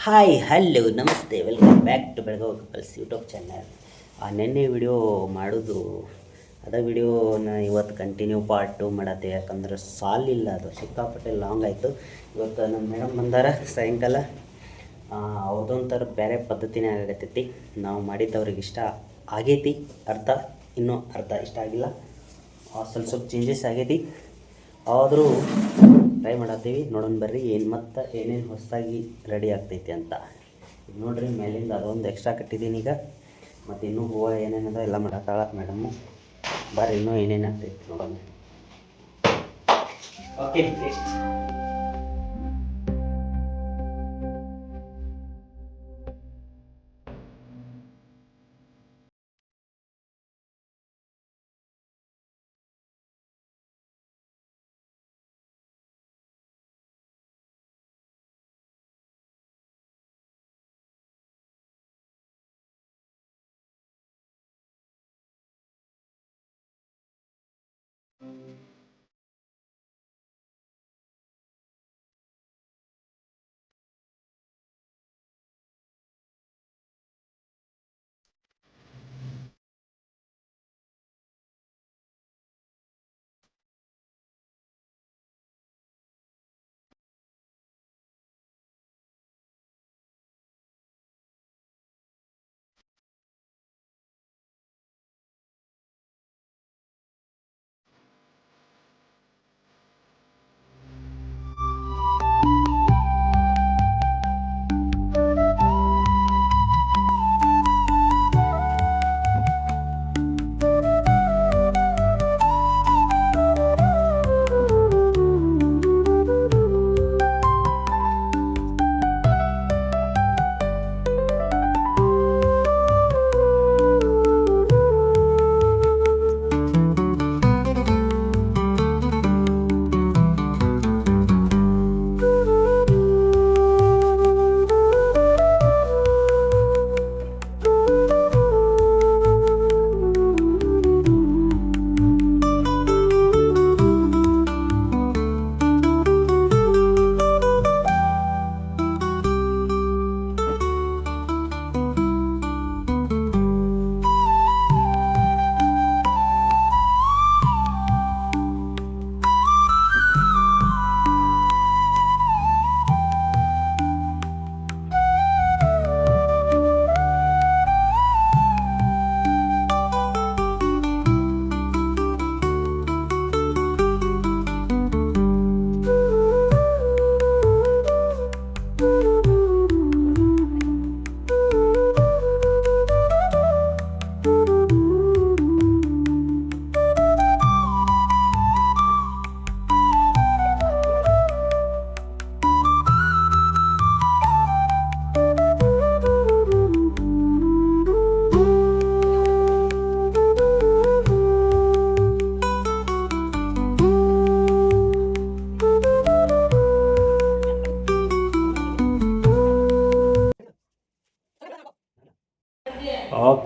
Hi hello ನಮಸ್ತೆ welcome back to Belagavi couples YouTube channel ಆ, ನಿನ್ನೆ ವಿಡಿಯೋ ಮಾಡೋದು, ಅದ ವಿಡಿಯೋನ ಇವತ್ತು ಕಂಟಿನ್ಯೂ ಪಾರ್ಟ್ ಮಾಡತ್ತೆ, ಯಾಕಂದ್ರೆ ಸಾಲಿಲ್ಲ ಅದು, ಸಿಕ್ಕಾಪಟ್ಟೆ ಲಾಂಗ್ ಆಯಿತು. ಇವತ್ತು ನಮ್ಮ ಮೇಡಮ್ ಬಂದಾರ, ಸಾಯಂಕಾಲ. ಅವ್ರದ್ದೊಂಥರ ಬೇರೆ ಪದ್ಧತಿನೇ ಆಗತ್ತೈತಿ ನಾವು ಮಾಡಿದ್ದವ್ರಿಗೆ ಇಷ್ಟ ಆಗೈತಿ, ಅರ್ಥ? ಇನ್ನೂ ಅರ್ಥ ಇಷ್ಟ ಆಗಿಲ್ಲ. ಸ್ವಲ್ಪ ಸ್ವಲ್ಪ ಚೇಂಜಸ್ ಆಗೈತಿ. ಆದರೂ ಟ್ರೈ ಮಾಡತ್ತೀವಿ. ನೋಡೋಣ ಬರ್ರಿ ಏನು ಮತ್ತು ಏನೇನು ಹೊಸದಾಗಿ ರೆಡಿ ಆಗ್ತೈತಿ ಅಂತ. ಈಗ ನೋಡ್ರಿ, ಮೇಲಿಂದ ಅದೊಂದು ಎಕ್ಸ್ಟ್ರಾ ಕಟ್ಟಿದ್ದೀನಿ ಈಗ. ಮತ್ತು ಇನ್ನೂ ಹೂವು ಏನೇನದ ಎಲ್ಲ ಮಾಡತ್ತಾಳ ಮೇಡಮ್ಮು ಬರ್ರಿ ಇನ್ನೂ ಏನೇನು ಆಗ್ತೈತಿ ನೋಡೋಣ. Okay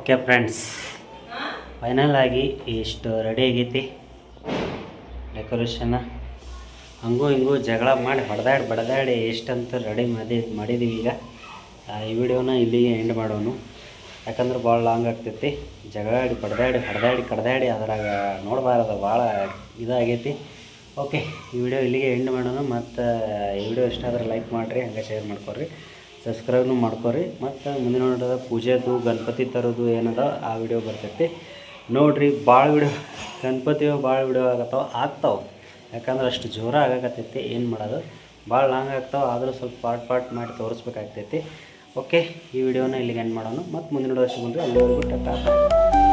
okay friends. ಫೈನಲ್ ಆಗಿ ಇಷ್ಟು ರೆಡಿ ಆಗೈತಿ. ಡೆಕೋರೇಷನ್ ಹಂಗೂ ಹಿಂಗೂ ಜಗಳ ಮಾಡಿ ಹೊಡೆದಾಡಿ ಬಡದಾಡಿ ಎಷ್ಟಂತ ರೆಡಿ ಮಾಡಿ ಮಾಡಿದ್ದೀವಿ ಈಗ. ಈ ವಿಡಿಯೋನ ಇಲ್ಲಿಗೆ ಎಂಡ್ ಮಾಡೋನು. ಯಾಕಂದ್ರೆ ಭಾಳ ಲಾಂಗ್ ಆಗ್ತೈತಿ. ಜಗಳಾಡಿ, ಬಡದಾಡಿ, ಹೊಡೆದಾಡಿ, ಕಡ್ದಾಡಿ ಅದ್ರಾಗ ನೋಡಬಾರ್ದು, ಭಾಳ ಇದಾಗೈತಿ. ಓಕೆ ಈ ವಿಡಿಯೋ ಇಲ್ಲಿಗೆ ಎಂಡ್ ಮಾಡೋಣ ಮತ್ತು ಈ ವಿಡಿಯೋ ಇಷ್ಟ ಆದರೆ ಲೈಕ್ ಮಾಡಿರಿ, ಹಂಗೆ ಶೇರ್ ಮಾಡ್ಕೊರಿ ಸಬ್ಸ್ಕ್ರೈಬ್ನು ಮಾಡ್ಕೊರಿ. ಮತ್ತು ಮುಂದಿನ ನೋಡೋದ ಪೂಜೆದು, ಗಣಪತಿ ತರೋದು ಏನದ, ಆ ವಿಡಿಯೋ ಬರ್ತೈತಿ. ನೋಡ್ರಿ ಭಾಳ ವಿಡಿಯೋ ಗಣಪತಿ ಭಾಳ ವಿಡಿಯೋ ಆಗತ್ತವ, ಆಗ್ತಾವೆ. ಯಾಕಂದ್ರೆ ಅಷ್ಟು ಜೋರ ಆಗಕತ್ತೈತಿ, ಏನು ಮಾಡೋದು. ಭಾಳ ಲಾಂಗ್ ಆಗ್ತಾವೆ, ಆದರೂ ಸ್ವಲ್ಪ ಪಾರ್ಟ್ ಪಾರ್ಟ್ ಮಾಡಿ ತೋರಿಸ್ಬೇಕಾಗ್ತೈತಿ. ಓಕೆ ಈ ವಿಡಿಯೋನ ಇಲ್ಲಿಗೆ ಎಂಡ್ ಮಾಡೋಣ. ಮತ್ತು ಮುಂದಿನ ವಿಡಿಯೋ ಮುಂದೆ ಅಲ್ಲಿವರೆಗೂ ಟಾಟಾ.